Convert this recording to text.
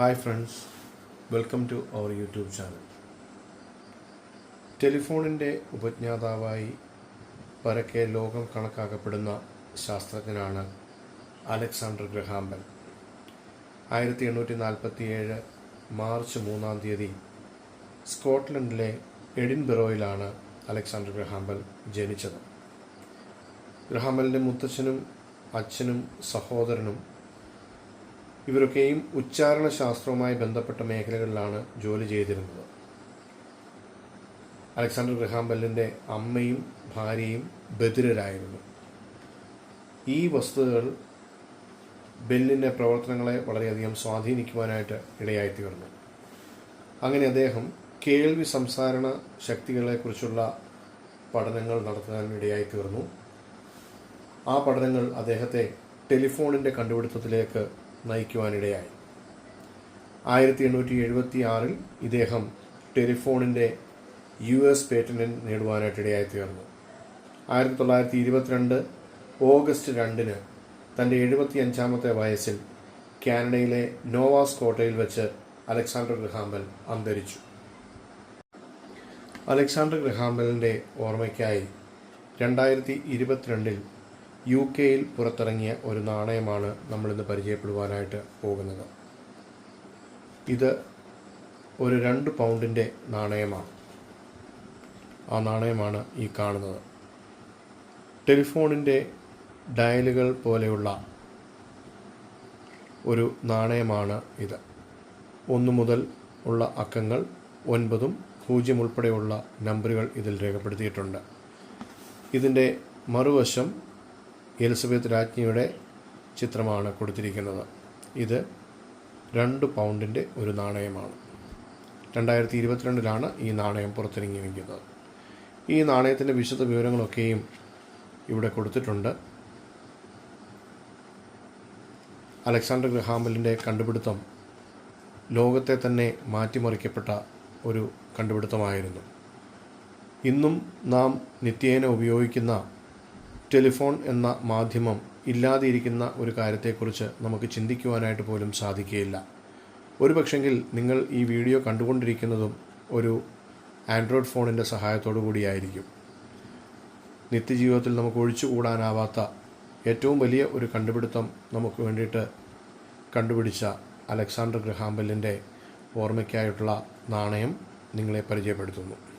Hi friends welcome to our YouTube channel ടെലിഫോണിന്റെ ഉപജ്ഞാതാവായി പരക്കെ ലോകം കണക്കാക്കപ്പെടുന്ന ശാസ്ത്രജ്ഞനാണ് അലക്സാണ്ടർ ഗ്രഹാംബൽ ആയിരത്തി എണ്ണൂറ്റി നാൽപ്പത്തി ഏഴ് മാർച്ച് മൂന്നാം തീയതി സ്കോട്ട്ലൻഡിലെ എഡിൻബറോയിലാണ് അലക്സാണ്ടർ ഗ്രഹാംബൽ ജനിച്ചത്. ഗ്രഹാംബലിന്റെ മുത്തച്ഛനും അച്ഛനും സഹോദരനും ഇവരൊക്കെയും ഉച്ചാരണ ശാസ്ത്രവുമായി ബന്ധപ്പെട്ട മേഖലകളിലാണ് ജോലി ചെയ്തിരുന്നത്. അലക്സാണ്ടർ ഗ്രഹാംബലിന്റെ അമ്മയും ഭാര്യയും ബധിരരായിരുന്നു. ഈ വസ്തുതകൾ ബെല്ലിന്റെ പ്രവർത്തനങ്ങളെ വളരെയധികം സ്വാധീനിക്കുവാനായിട്ട് ഇടയായിത്തീർന്നു. അങ്ങനെ അദ്ദേഹം കേൾവി സംസാരണ ശക്തികളെക്കുറിച്ചുള്ള പഠനങ്ങൾ നടത്താൻ ഇടയായിത്തീർന്നു. ആ പഠനങ്ങൾ അദ്ദേഹത്തെ ടെലിഫോണിന്റെ കണ്ടുപിടുത്തത്തിലേക്ക് നയിക്കുവാനിടയായി. ആയിരത്തി എണ്ണൂറ്റി എഴുപത്തി ആറിൽ ഇദ്ദേഹം ടെലിഫോണിന്റെ യു എസ് പേറ്റന്റ് നേടുവാനായിട്ട് ഇടയായിത്തീർന്നു ആയിരത്തി തൊള്ളായിരത്തി ഇരുപത്തിരണ്ട് ഓഗസ്റ്റ് രണ്ടിന് തന്റെ എഴുപത്തി അഞ്ചാമത്തെ വയസ്സിൽ കാനഡയിലെ നോവാസ് കോട്ടയിൽ വെച്ച് അലക്സാണ്ടർ ഗ്രഹാമ്പൽ അന്തരിച്ചു. അലക്സാണ്ടർ ഗ്രഹാമ്പലിന്റെ ഓർമ്മയ്ക്കായി രണ്ടായിരത്തി ഇരുപത്തിരണ്ടിൽ യു കെയിൽ പുറത്തിറങ്ങിയ ഒരു നാണയമാണ് നമ്മളിന്ന് പരിചയപ്പെടുവാനായിട്ട് പോകുന്നത്. ഇത് ഒരു രണ്ട് പൗണ്ടിന്റെ നാണയമാണ്. ആ നാണയമാണ് ഈ കാണുന്നത്. ടെലിഫോണിന്റെ ഡയലുകൾ പോലെയുള്ള ഒരു നാണയമാണ് ഇത്. ഒന്ന് മുതൽ ഉള്ള അക്കങ്ങൾ ഒൻപതും പൂജ്യം ഉൾപ്പെടെയുള്ള നമ്പറുകൾ ഇതിൽ രേഖപ്പെടുത്തിയിട്ടുണ്ട്. ഇതിന്റെ മറുവശം എലിസബത്ത് രാജ്ഞിയുടെ ചിത്രമാണ് കൊടുത്തിരിക്കുന്നത്. ഇത് രണ്ട് പൗണ്ടിന്റെ ഒരു നാണയമാണ്. രണ്ടായിരത്തി ഇരുപത്തിരണ്ടിലാണ് ഈ നാണയം പുറത്തിറങ്ങിയിരിക്കുന്നത്. ഈ നാണയത്തിന്റെ വിശദ വിവരങ്ങളൊക്കെയും ഇവിടെ കൊടുത്തിട്ടുണ്ട്. അലക്സാണ്ടർ ഗ്രഹാമ്പലിന്റെ കണ്ടുപിടുത്തം ലോകത്തെ തന്നെ മാറ്റിമറിക്കപ്പെട്ട ഒരു കണ്ടുപിടുത്തമായിരുന്നു. ഇന്നും നാം നിത്യേന ഉപയോഗിക്കുന്ന ടെലിഫോൺ എന്ന മാധ്യമം ഇല്ലാതിരിക്കുന്ന ഒരു കാര്യത്തെക്കുറിച്ച് നമുക്ക് ചിന്തിക്കുവാനായിട്ട് പോലും സാധിക്കുകയില്ല. ഒരു പക്ഷെങ്കിൽ നിങ്ങൾ ഈ വീഡിയോ കണ്ടുകൊണ്ടിരിക്കുന്നതും ഒരു ആൻഡ്രോയിഡ് ഫോണിന്റെ സഹായത്തോടു കൂടിയായിരിക്കും. നിത്യജീവിതത്തിൽ നമുക്ക് ഒഴിച്ചുകൂടാനാവാത്ത ഏറ്റവും വലിയ ഒരു കണ്ടുപിടുത്തം നമുക്ക് വേണ്ടിയിട്ട് കണ്ടുപിടിച്ച അലക്സാണ്ടർ ഗ്രഹാംബലിന്റെ ഓർമ്മയ്ക്കായിട്ടുള്ള നാണയം നിങ്ങളെ പരിചയപ്പെടുത്തുന്നു.